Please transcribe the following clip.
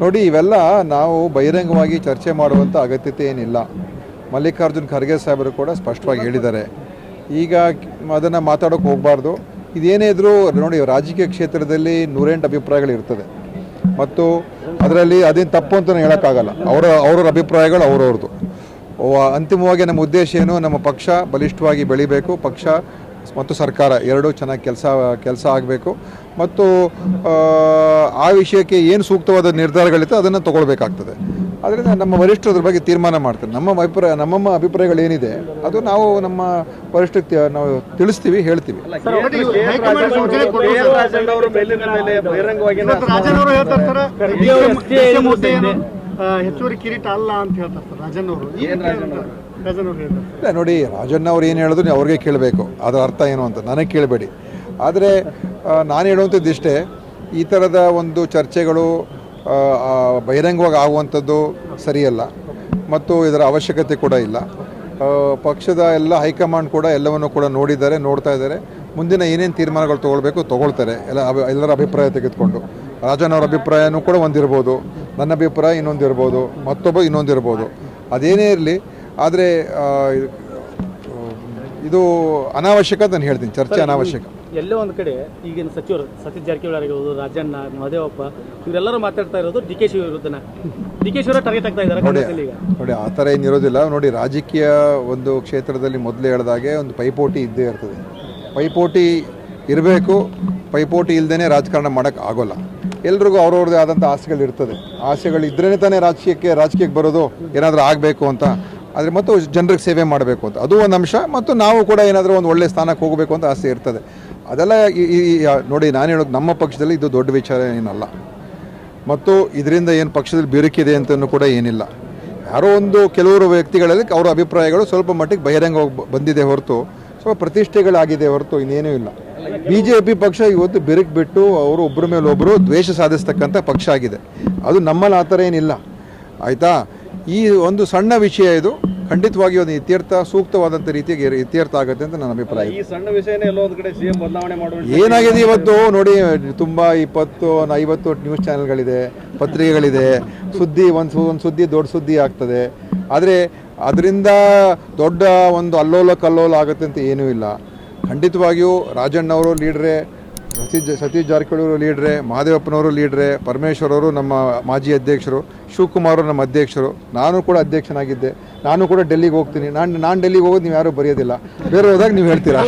ನೋಡಿ, ಇವೆಲ್ಲ ನಾವು ಬಹಿರಂಗವಾಗಿ ಚರ್ಚೆ ಮಾಡುವಂಥ ಅಗತ್ಯತೆ ಏನಿಲ್ಲ. ಮಲ್ಲಿಕಾರ್ಜುನ್ ಖರ್ಗೆ ಸಾಹೇಬರು ಕೂಡ ಸ್ಪಷ್ಟವಾಗಿ ಹೇಳಿದ್ದಾರೆ. ಈಗ ಅದನ್ನು ಮಾತಾಡೋಕೆ ಹೋಗಬಾರ್ದು. ಇದೇನೇ ಇದ್ರೂ ನೋಡಿ, ರಾಜಕೀಯ ಕ್ಷೇತ್ರದಲ್ಲಿ ನೂರೆಂಟು ಅಭಿಪ್ರಾಯಗಳು ಇರ್ತದೆ. ಮತ್ತು ಅದರಲ್ಲಿ ಅದೇನು ತಪ್ಪು ಅಂತ ಹೇಳೋಕ್ಕಾಗಲ್ಲ. ಅವರ, ಅವ್ರವ್ರ ಅಭಿಪ್ರಾಯಗಳು ಅವರವ್ರದ್ದು. ಅಂತಿಮವಾಗಿ ನಮ್ಮ ಉದ್ದೇಶ ಏನು? ನಮ್ಮ ಪಕ್ಷ ಬಲಿಷ್ಠವಾಗಿ ಬೆಳಿಬೇಕು. ಪಕ್ಷ ಮತ್ತು ಸರ್ಕಾರ ಎರಡೂ ಚೆನ್ನಾಗಿ ಕೆಲಸ ಕೆಲಸ ಆಗಬೇಕು. ಮತ್ತು ಆ, ಆ ವಿಷಯಕ್ಕೆ ಏನು ಸೂಕ್ತವಾದ ನಿರ್ಧಾರಗಳಿತ್ತು ಅದನ್ನು ತಗೊಳ್ಬೇಕಾಗ್ತದೆ. ಅದರಿಂದ ನಮ್ಮ ವರಿಷ್ಠರು ಅದ್ರ ಬಗ್ಗೆ ತೀರ್ಮಾನ ಮಾಡ್ತಾರೆ ನಮ್ಮ ಅಭಿಪ್ರಾಯ ನಮ್ಮ ಅಭಿಪ್ರಾಯಗಳೇನಿದೆ ಅದು ನಾವು ನಮ್ಮ ವರಿಷ್ಠಕ್ಕೆ ನಾವು ತಿಳಿಸ್ತೀವಿ ಹೇಳ್ತೀವಿ. ಬಹಿರಂಗವಾಗಿ ಹೆಚ್ಚುವರಿ ಕಿರೀಟ ಅಲ್ಲ ಅಂತ ಹೇಳ್ತಾರೆ ಸರ್ ರಾಜನ್ ಅವರು ಏನ್ ರಾಜನ್ ಅವರು? ರಾಜನ್ ಅವರು ಹೇಳ್ತಾರೆ ಇಲ್ಲ ನೋಡಿ ರಾಜಣ್ಣ ಅವ್ರು ಏನು ಹೇಳಿದ್ರು ನೀವು ಅವ್ರಿಗೆ ಕೇಳಬೇಕು. ಅದರ ಅರ್ಥ ಏನು ಅಂತ ನನಗೆ ಕೇಳಬೇಡಿ. ಆದರೆ ನಾನು ಹೇಳುವಂಥದ್ದು ಇಷ್ಟೇ ಈ ಥರದ ಒಂದು ಚರ್ಚೆಗಳು ಬಹಿರಂಗವಾಗಿ ಆಗುವಂಥದ್ದು ಸರಿಯಲ್ಲ. ಮತ್ತು ಇದರ ಅವಶ್ಯಕತೆ ಕೂಡ ಇಲ್ಲ. ಪಕ್ಷದ ಎಲ್ಲ ಹೈಕಮಾಂಡ್ ಕೂಡ ಎಲ್ಲವನ್ನು ಕೂಡ ನೋಡಿದ್ದಾರೆ ನೋಡ್ತಾ ಇದ್ದಾರೆ. ಮುಂದಿನ ಏನೇನು ತೀರ್ಮಾನಗಳು ತೊಗೊಳ್ಬೇಕು ತೊಗೊಳ್ತಾರೆ. ಎಲ್ಲ ಎಲ್ಲರ ಅಭಿಪ್ರಾಯ ತೆಗೆದುಕೊಂಡು. ರಾಜನವರ ಅವ್ರ ಅಭಿಪ್ರಾಯನೂ ಕೂಡ ಒಂದಿರ್ಬೋದು ನನ್ನ ಅಭಿಪ್ರಾಯ ಇನ್ನೊಂದಿರ್ಬೋದು ಮತ್ತೊಬ್ಬ ಇನ್ನೊಂದಿರ್ಬೋದು ಅದೇನೇ ಇರಲಿ ಆದರೆ ಇದು ಅನಾವಶ್ಯಕ ಅಂತ ನಾನು ಹೇಳ್ತೀನಿ ಚರ್ಚೆ ಅನಾವಶ್ಯಕ. ಎಲ್ಲೋ ಒಂದು ಕಡೆ ಈಗಿನ ಸಚಿವರು ಸತೀಶ್ ಜಾರಕಿಹೊಳಿ ಆಗಿರ್ಬೋದು ರಾಜಣ್ಣ ಮಹದೇವಪ್ಪ ಇವರೆಲ್ಲರೂ ಮಾತಾಡ್ತಾ ಇರೋದು ಡಿ ಕೆ ಶಿವ ವಿರುದ್ಧನ. ಡಿ ಕೆ ಶಿವರ ಟಾರ್ಗೆಟ್ ಆಗ್ತಾ ಇದ್ದಾರೆ ನೋಡಿ ಆ ಥರ ಏನಿರೋದಿಲ್ಲ ನೋಡಿ ರಾಜಕೀಯ ಒಂದು ಕ್ಷೇತ್ರದಲ್ಲಿ ಮೊದಲು ಹೇಳ್ದಾಗೆ ಒಂದು ಪೈಪೋಟಿ ಇದ್ದೇ ಇರ್ತದೆ. ಪೈಪೋಟಿ ಇರಬೇಕು ಪೈಪೋಟಿ ಇಲ್ಲದೇ ರಾಜಕಾರಣ ಮಾಡೋಕ್ಕೆ ಆಗೋಲ್ಲ. ಎಲ್ರಿಗೂ ಅವ್ರವ್ರದ್ದೇ ಆದಂಥ ಆಸೆಗಳು ಇರ್ತದೆ. ಆಸೆಗಳು ಇದ್ರೇ ತಾನೇ ರಾಜಕೀಯಕ್ಕೆ ರಾಜಕೀಯಕ್ಕೆ ಬರೋದು ಏನಾದರೂ ಆಗಬೇಕು ಅಂತ. ಆದರೆ ಮತ್ತು ಜನರಿಗೆ ಸೇವೆ ಮಾಡಬೇಕು ಅಂತ. ಅದು ಒಂದು ಅಂಶ. ಮತ್ತು ನಾವು ಕೂಡ ಏನಾದರೂ ಒಂದು ಒಳ್ಳೆಯ ಸ್ಥಾನಕ್ಕೆ ಹೋಗಬೇಕು ಅಂತ ಆಸೆ ಇರ್ತದೆ. ಅದೆಲ್ಲ ಈ- ನೋಡಿ ನಾನು ಹೇಳೋದು ನಮ್ಮ ಪಕ್ಷದಲ್ಲಿ ಇದು ದೊಡ್ಡ ವಿಚಾರ ಏನಲ್ಲ. ಮತ್ತು ಇದರಿಂದ ಏನು ಪಕ್ಷದಲ್ಲಿ ಬಿರುಕಿದೆ ಅಂತಲೂ ಕೂಡ ಏನಿಲ್ಲ. ಯಾರೋ ಒಂದು ಕೆಲವರು ವ್ಯಕ್ತಿಗಳಲ್ಲಿ ಅವರ ಅಭಿಪ್ರಾಯಗಳು ಸ್ವಲ್ಪ ಮಟ್ಟಿಗೆ ಬಹಿರಂಗವಾಗಿ ಬಂದಿದೆ ಹೊರತು, ಸ್ವಲ್ಪ ಪ್ರತಿಷ್ಠೆಗಳಾಗಿದೆ ಹೊರತು ಇನ್ನೇನೂ ಇಲ್ಲ. ಬಿ ಜೆ ಪಿ ಪಕ್ಷ ಇವತ್ತು ಬೆರಕ್ ಬಿಟ್ಟು ಅವರು ಒಬ್ಬರ ಮೇಲೊಬ್ಬರು ದ್ವೇಷ ಸಾಧಿಸ್ತಕ್ಕಂಥ ಪಕ್ಷ ಆಗಿದೆ. ಅದು ನಮ್ಮಲ್ಲಿ ಆ ಥರ ಏನಿಲ್ಲ. ಆಯಿತಾ? ಈ ಒಂದು ಸಣ್ಣ ವಿಷಯ ಇದು. ಖಂಡಿತವಾಗಿ ಒಂದು ಇತ್ಯರ್ಥ ಸೂಕ್ತವಾದಂಥ ರೀತಿಯಾಗಿ ಇತ್ಯರ್ಥ ಆಗುತ್ತೆ ಅಂತ ನನ್ನ ಅಭಿಪ್ರಾಯ. ಈ ಸಣ್ಣ ವಿಷಯನೇ ಎಲ್ಲೋ ಒಂದ್ ಕಡೆ ಬದಲಾವಣೆ ಮಾಡೋ ಏನಾಗಿದೆ ಇವತ್ತು? ನೋಡಿ ತುಂಬ ಇಪ್ಪತ್ತು ಒಂದು ಐವತ್ತು ನ್ಯೂಸ್ ಚಾನೆಲ್ಗಳಿದೆ ಪತ್ರಿಕೆಗಳಿದೆ. ಸುದ್ದಿ ಒಂದು ಒಂದು ಸುದ್ದಿ ದೊಡ್ಡ ಸುದ್ದಿ ಆಗ್ತದೆ. ಆದರೆ ಅದರಿಂದ ದೊಡ್ಡ ಒಂದು ಅಲ್ಲೋಲ ಕಲ್ಲೋಲ ಆಗುತ್ತೆ ಅಂತ ಏನೂ ಇಲ್ಲ. ಖಂಡಿತವಾಗಿಯೂ ರಾಜಣ್ಣವರು ಲೀಡ್ರೆ ಸತೀಶ್ ಸತೀಶ್ ಜಾರಕಿಹೊಳಿ ಅವರು ಲೀಡ್ರೆ, ಮಹಾದೇವಪ್ಪನವರು ಲೀಡ್ರೆ ಪರಮೇಶ್ವರ್ ಅವರು ನಮ್ಮ ಮಾಜಿ ಅಧ್ಯಕ್ಷರು, ಶಿವಕುಮಾರ್ ನಮ್ಮ ಅಧ್ಯಕ್ಷರು. ನಾನು ಕೂಡ ಅಧ್ಯಕ್ಷನಾಗಿದ್ದೆ. ನಾನು ಕೂಡ ಡೆಲ್ಲಿಗೆ ಹೋಗ್ತೀನಿ. ನಾನು ನಾನು ಡೆಲ್ಲಿಗೆ ಹೋಗೋದು ನೀವು ಯಾರೂ ಬರೆಯೋದಿಲ್ಲ. ಬೇರೆ ಹೋದಾಗ ನೀವು ಹೇಳ್ತೀರಾ